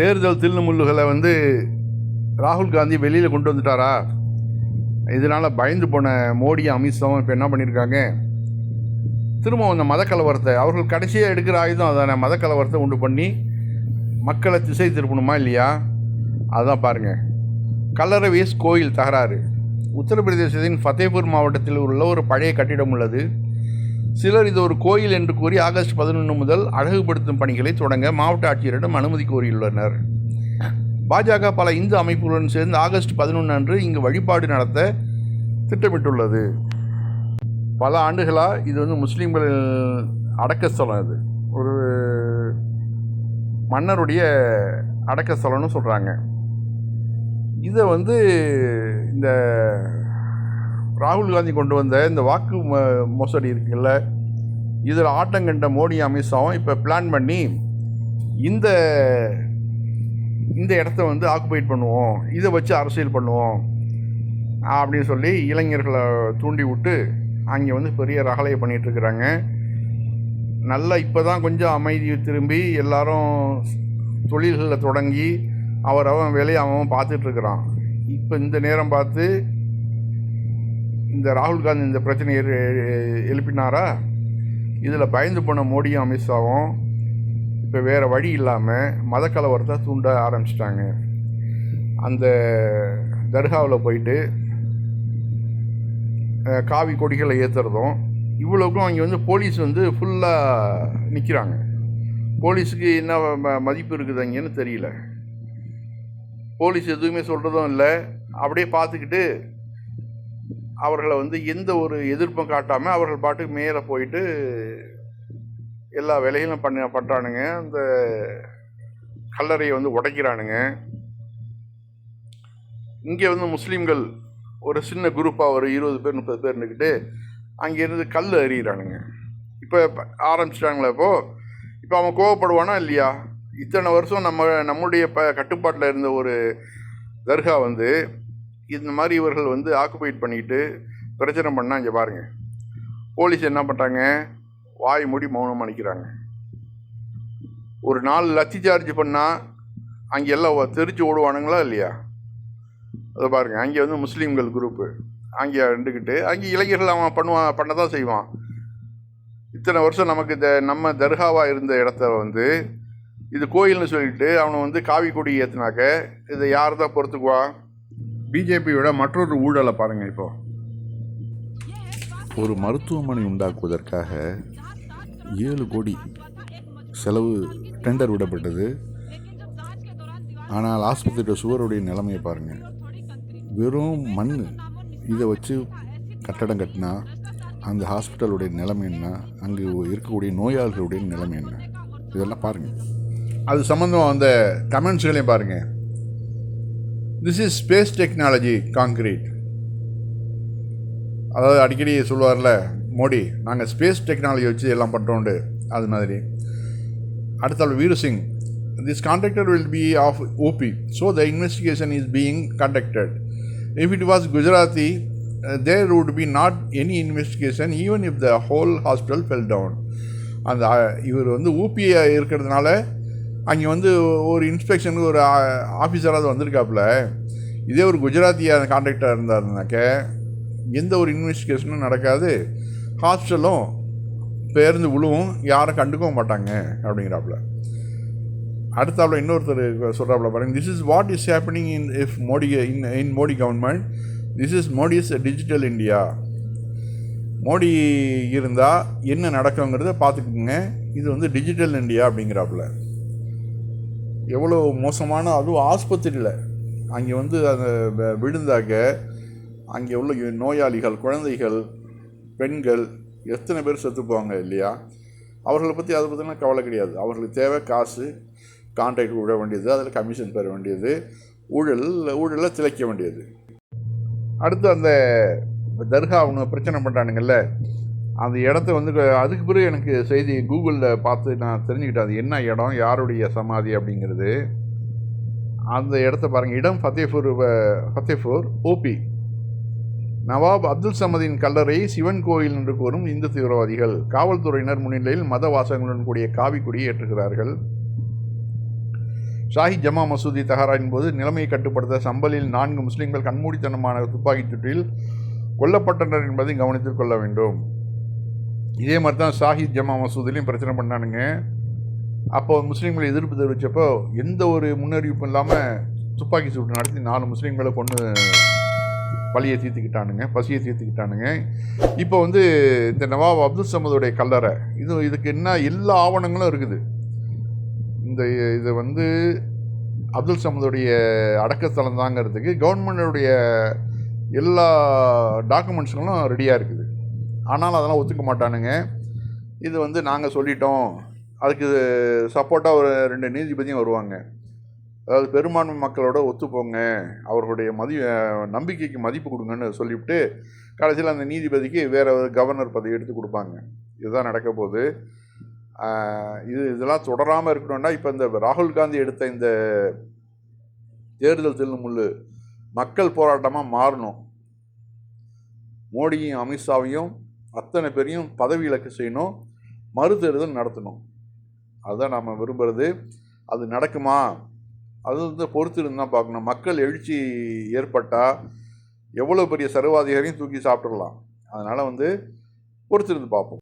தேர்தல் தில்லுமுள்ளுகளை வந்து ராகுல் காந்தி வெளியில் கொண்டு வந்துட்டாரா? இதனால் பயந்து போன மோடியும் அமித்ஷாவும் இப்போ என்ன பண்ணியிருக்காங்க திரும்ப அந்த மதக்கலவரத்தை அவர்கள் கடைசியாக எடுக்கிற ஆயுதம் அதான? மதக்கலவரத்தை உண்டு பண்ணி மக்களை திசை திருப்பணுமா இல்லையா? அதான் பாருங்கள் கல்லறவேஸ் கோயில் தகராறு. உத்தரப்பிரதேசத்தின் ஃபத்தேபூர் மாவட்டத்தில் உள்ள ஒரு பழைய கட்டிடம் உள்ளது. சிலர் இது ஒரு கோயில் என்று கூறி ஆகஸ்ட் பதினொன்று முதல் அழகுபடுத்தும் பணிகளை தொடங்க மாவட்ட ஆட்சியரிடம் அனுமதி கோரியுள்ளனர். பாஜக பல இந்து அமைப்புகளுடன் சேர்ந்து ஆகஸ்ட் பதினொன்று அன்று இங்கு வழிபாடு நடத்த திட்டமிட்டுள்ளது. பல ஆண்டுகளாக இது வந்து முஸ்லீம்கள் அடக்கஸ்தலம் இது ஒரு மன்னருடைய அடக்கஸ்தலம்னு சொல்கிறாங்க இதை வந்து இந்த ராகுல் காந்தி கொண்டு வந்த இந்த வாக்கு மோசடி இருக்குல்ல இதில் ஆட்டம் கண்ட மோடி அமித்ஷாவும் இப்போ பிளான் பண்ணி இந்த இந்த இடத்த வந்து ஆக்குபைட் பண்ணுவோம் இதை வச்சு அரசியல் பண்ணுவோம் அப்படின்னு சொல்லி இளைஞர்களை தூண்டி விட்டு அங்கே வந்து பெரிய ரகலையை பண்ணிகிட்ருக்குறாங்க நல்லா இப்போ தான் கொஞ்சம் அமைதி திரும்பி எல்லாரும் தொழில்களை தொடங்கி அவர் அவன் வேலையை அவன் பார்த்துட்ருக்குறான் இப்போ இந்த நேரம் பார்த்து இந்த ராகுல் காந்தி இந்த பிரச்சனையை எழுப்பினாரா? இதில் பயந்து போன மோடியும் அமித்ஷாவும் இப்போ வேறு வழி இல்லாமல் மதக்கலவரத்தை தூண்ட ஆரம்பிச்சிட்டாங்க. அந்த தர்காவில் போயிட்டு காவி கொடிகளை ஏற்றுறதும் இவ்வளோக்கும் அங்கே வந்து போலீஸ் வந்து ஃபுல்லாக நிற்கிறாங்க போலீஸுக்கு என்ன ம- மதிப்பு இருக்குது அங்கேன்னு தெரியல. போலீஸ் எதுவுமே சொல்கிறதும் இல்லை. அப்படியே பார்த்துக்கிட்டு அவர்களை வந்து எந்த ஒரு எதிர்ப்பும் காட்டாமல் அவர்கள் பாட்டுக்கு மேலே போயிட்டு எல்லா வேலைகளும் பண்ண பண்ணுறானுங்க அந்த கல்லறையை வந்து உடைக்கிறானுங்க. இங்கே வந்து முஸ்லீம்கள் ஒரு சின்ன குரூப்பாக ஒரு இருபது பேர் முப்பது பேர் நின்றுக்கிட்டு அங்கேருந்து கல் எறிகிறானுங்க இப்போ ஆரம்பிச்சிட்டாங்களே இப்போது இப்போ அவன் கோவப்படுவானா இல்லையா? இத்தனை வருஷம் நம்ம நம்முடைய ப கட்டுப்பாட்டில் இருந்த ஒரு தர்கா வந்து இந்த மாதிரி இவர்கள் வந்து ஆக்குபைட் பண்ணிட்டு பிரச்சனை பண்ணால் இங்கே பாருங்கள் போலீஸ் என்ன பண்ணுறாங்க வாய் மூடி மௌனம் அணிக்கிறாங்க ஒரு நாலு லத்தி சார்ஜ் பண்ணால் அங்கே எல்லாம் தெரிச்சு ஓடுவானுங்களா இல்லையா? அதை பாருங்கள் அங்கே வந்து முஸ்லீம்கள் குரூப்பு அங்கே இருந்துக்கிட்டு அங்கே இளைஞர்கள் அவன் பண்ணுவான் பண்ண தான் செய்வான். இத்தனை வருஷம் நமக்கு இந்த நம்ம தர்காவாக இருந்த இடத்த வந்து இது கோயில்னு சொல்லிட்டு அவனை வந்து காவி கொடி ஏற்றுனாக்க இதை யார் தான் பொறுத்துக்குவா? பிஜேபியோட மற்றொரு ஊழலை பாருங்க இப்போ. ஒரு மருத்துவமனை உண்டாக்குவதற்காக ஏழு கோடி செலவு டெண்டர் விடப்பட்டது. ஆனால் ஆஸ்பத்திரியோட சுவருடைய நிலைமையை பாருங்கள் வெறும் மண் இதை வச்சு கட்டடம் கட்டினா அந்த ஹாஸ்பிட்டலுடைய நிலைமை என்ன? அங்கு இருக்கக்கூடிய நோயாளிகளுடைய நிலைமை என்ன? இதெல்லாம் பாருங்கள் அது சம்மந்தம் அந்த கமெண்ட்ஸ்களையும் பாருங்க. This is space technology concrete அதாவது அடிக்கடி சொல்லுவார்ல மோடி நாங்கள் ஸ்பேஸ் டெக்னாலஜி வச்சு எல்லாம் பண்ணுறோண்டு அது மாதிரி. அடுத்தால் Veeru Singh. This contractor will be of OB so the investigation is being conducted if it was Gujarati there would be not any investigation even if the whole hospital fell down அந்த இவர் வந்து ஊபியை இருக்கிறதுனால அங்கே வந்து ஒரு இன்ஸ்பெக்ஷனுக்கு ஒரு ஆஃபீஸராக வந்திருக்காப்புல. இதே ஒரு குஜராத்தியாக கான்ட்ராக்டாக இருந்தாருனாக்க எந்த ஒரு இன்வெஸ்டிகேஷனும் நடக்காது. ஹாஸ்டலும் பேருந்து விழுவும் யாரும் கண்டுக்கவும் மாட்டாங்க அப்படிங்கிறாப்புல. அடுத்தாப்புல இன்னொருத்தர் சொல்கிறாப்புல பாருங்க this is what is happening in if Modi in in Modi government this is Modi's digital India Modi இருந்தால் என்ன நடக்குங்கிறத பார்த்துக்குங்க. இது வந்து டிஜிட்டல் இந்தியா அப்படிங்கிறாப்புல. எவ்வளோ மோசமான அதுவும் ஆஸ்பத்திரியில். அங்கே வந்து அந்த விழுந்தாக்க அங்கே உள்ள நோயாளிகள் குழந்தைகள் பெண்கள் எத்தனை பேர் செத்து போவாங்க இல்லையா? அவர்களை பற்றி அதை பற்றிலாம் கவலை கிடையாது. அவர்களுக்கு தேவை காசு கான்ட்ராக்ட் விட வேண்டியது அதில் கமிஷன் பெற வேண்டியது ஊழல் ஊழலில் திளைக்க வேண்டியது. அடுத்து அந்த தர்கா அவங்க பிரச்சனை பண்ணுறானுங்கள்ல அந்த இடத்த வந்து அதுக்கு பிறகு எனக்கு செய்தி கூகுளில் பார்த்து நான் தெரிஞ்சுக்கிட்டேன். அது என்ன இடம் யாருடைய சமாதி அப்படிங்கிறது. அந்த இடத்த பாருங்கள் இடம் ஃபத்தேபூர் வ- ஃபத்தேபூர் ஓபி நவாப் அப்துல் சமதின் கல்லறை சிவன் கோயில் என்று கூறும் இந்து தீவிரவாதிகள். காவல்துறையினர் முன்னிலையில் மத வாசகங்களுடன் கூடிய காவி கொடியை ஏற்றுகிறார்கள். ஷாஹி ஜமா மசூதி தகராறின் போது நிலைமையை கட்டுப்படுத்த சம்பலில் நான்கு முஸ்லீம்கள் கண்மூடித்தனமான துப்பாக்கிச் சூட்டில் கொல்லப்பட்டனர் என்பதை கவனித்துக் கொள்ள வேண்டும். இதே மாதிரி தான் ஷாஹித் ஜமா மசூதிலையும் பிரச்சனை பண்ணானுங்க. அப்போ முஸ்லீம்களை எதிர்ப்பு தெரிவித்தப்போ எந்த ஒரு முன்னறிவிப்பும் இல்லாமல் துப்பாக்கி சூட்டு நடத்தி நாலு முஸ்லீம்களை கொண்டு பழியை தீர்த்துக்கிட்டானுங்க பசியை தீர்த்துக்கிட்டானுங்க. இப்போ வந்து இந்த நவாப் அப்துல் சமதுடைய கல்லறை இது இதுக்கு என்ன எல்லா ஆவணங்களும் இருக்குது. இந்த இது வந்து அப்துல் சமதுடைய அடக்கத்தலம் தாங்கிறதுக்கு கவர்மெண்டுடைய எல்லா டாக்குமெண்ட்ஸுங்களும் ரெடியாக இருக்குது. ஆனால் அதெல்லாம் ஒத்துக்க மாட்டானுங்க. இது வந்து நாங்கள் சொல்லிட்டோம். அதுக்கு சப்போர்ட்டாக ஒரு ரெண்டு நீதிபதியும் வருவாங்க. அதாவது பெரும்பான்மை மக்களோட ஒத்துப்போங்க. அவர்களுடைய மதி நம்பிக்கைக்கு மதிப்பு கொடுங்கன்னு சொல்லிவிட்டு கடைசியில் அந்த நீதிபதிக்கு வேற ஒரு கவர்னர் பதவி எடுத்து கொடுப்பாங்க. இதுதான் நடக்க போகுது. இது இதெல்லாம் தொடராமல் இருக்கணும்னா இப்போ இந்த ராகுல் காந்தி எடுத்த இந்த தேர்தல் தில்லுமுள்ளு மக்கள் போராட்டமாக மாறணும். மோடியும் அமித்ஷாவையும் அத்தனை பேரையும் பதவி இழக்க செய்யணும் மறுதேர்தல் நடத்தணும். அதுதான் நாம் விரும்புகிறது அது நடக்குமா? அது வந்து பொறுத்திருந்து தான் பார்க்கணும். மக்கள் எழுச்சி ஏற்பட்டால் எவ்வளோ பெரிய சர்வாதிகாரியும் தூக்கி சாப்பிட்றலாம் அதனால் வந்து பொறுத்திருந்து பார்ப்போம்.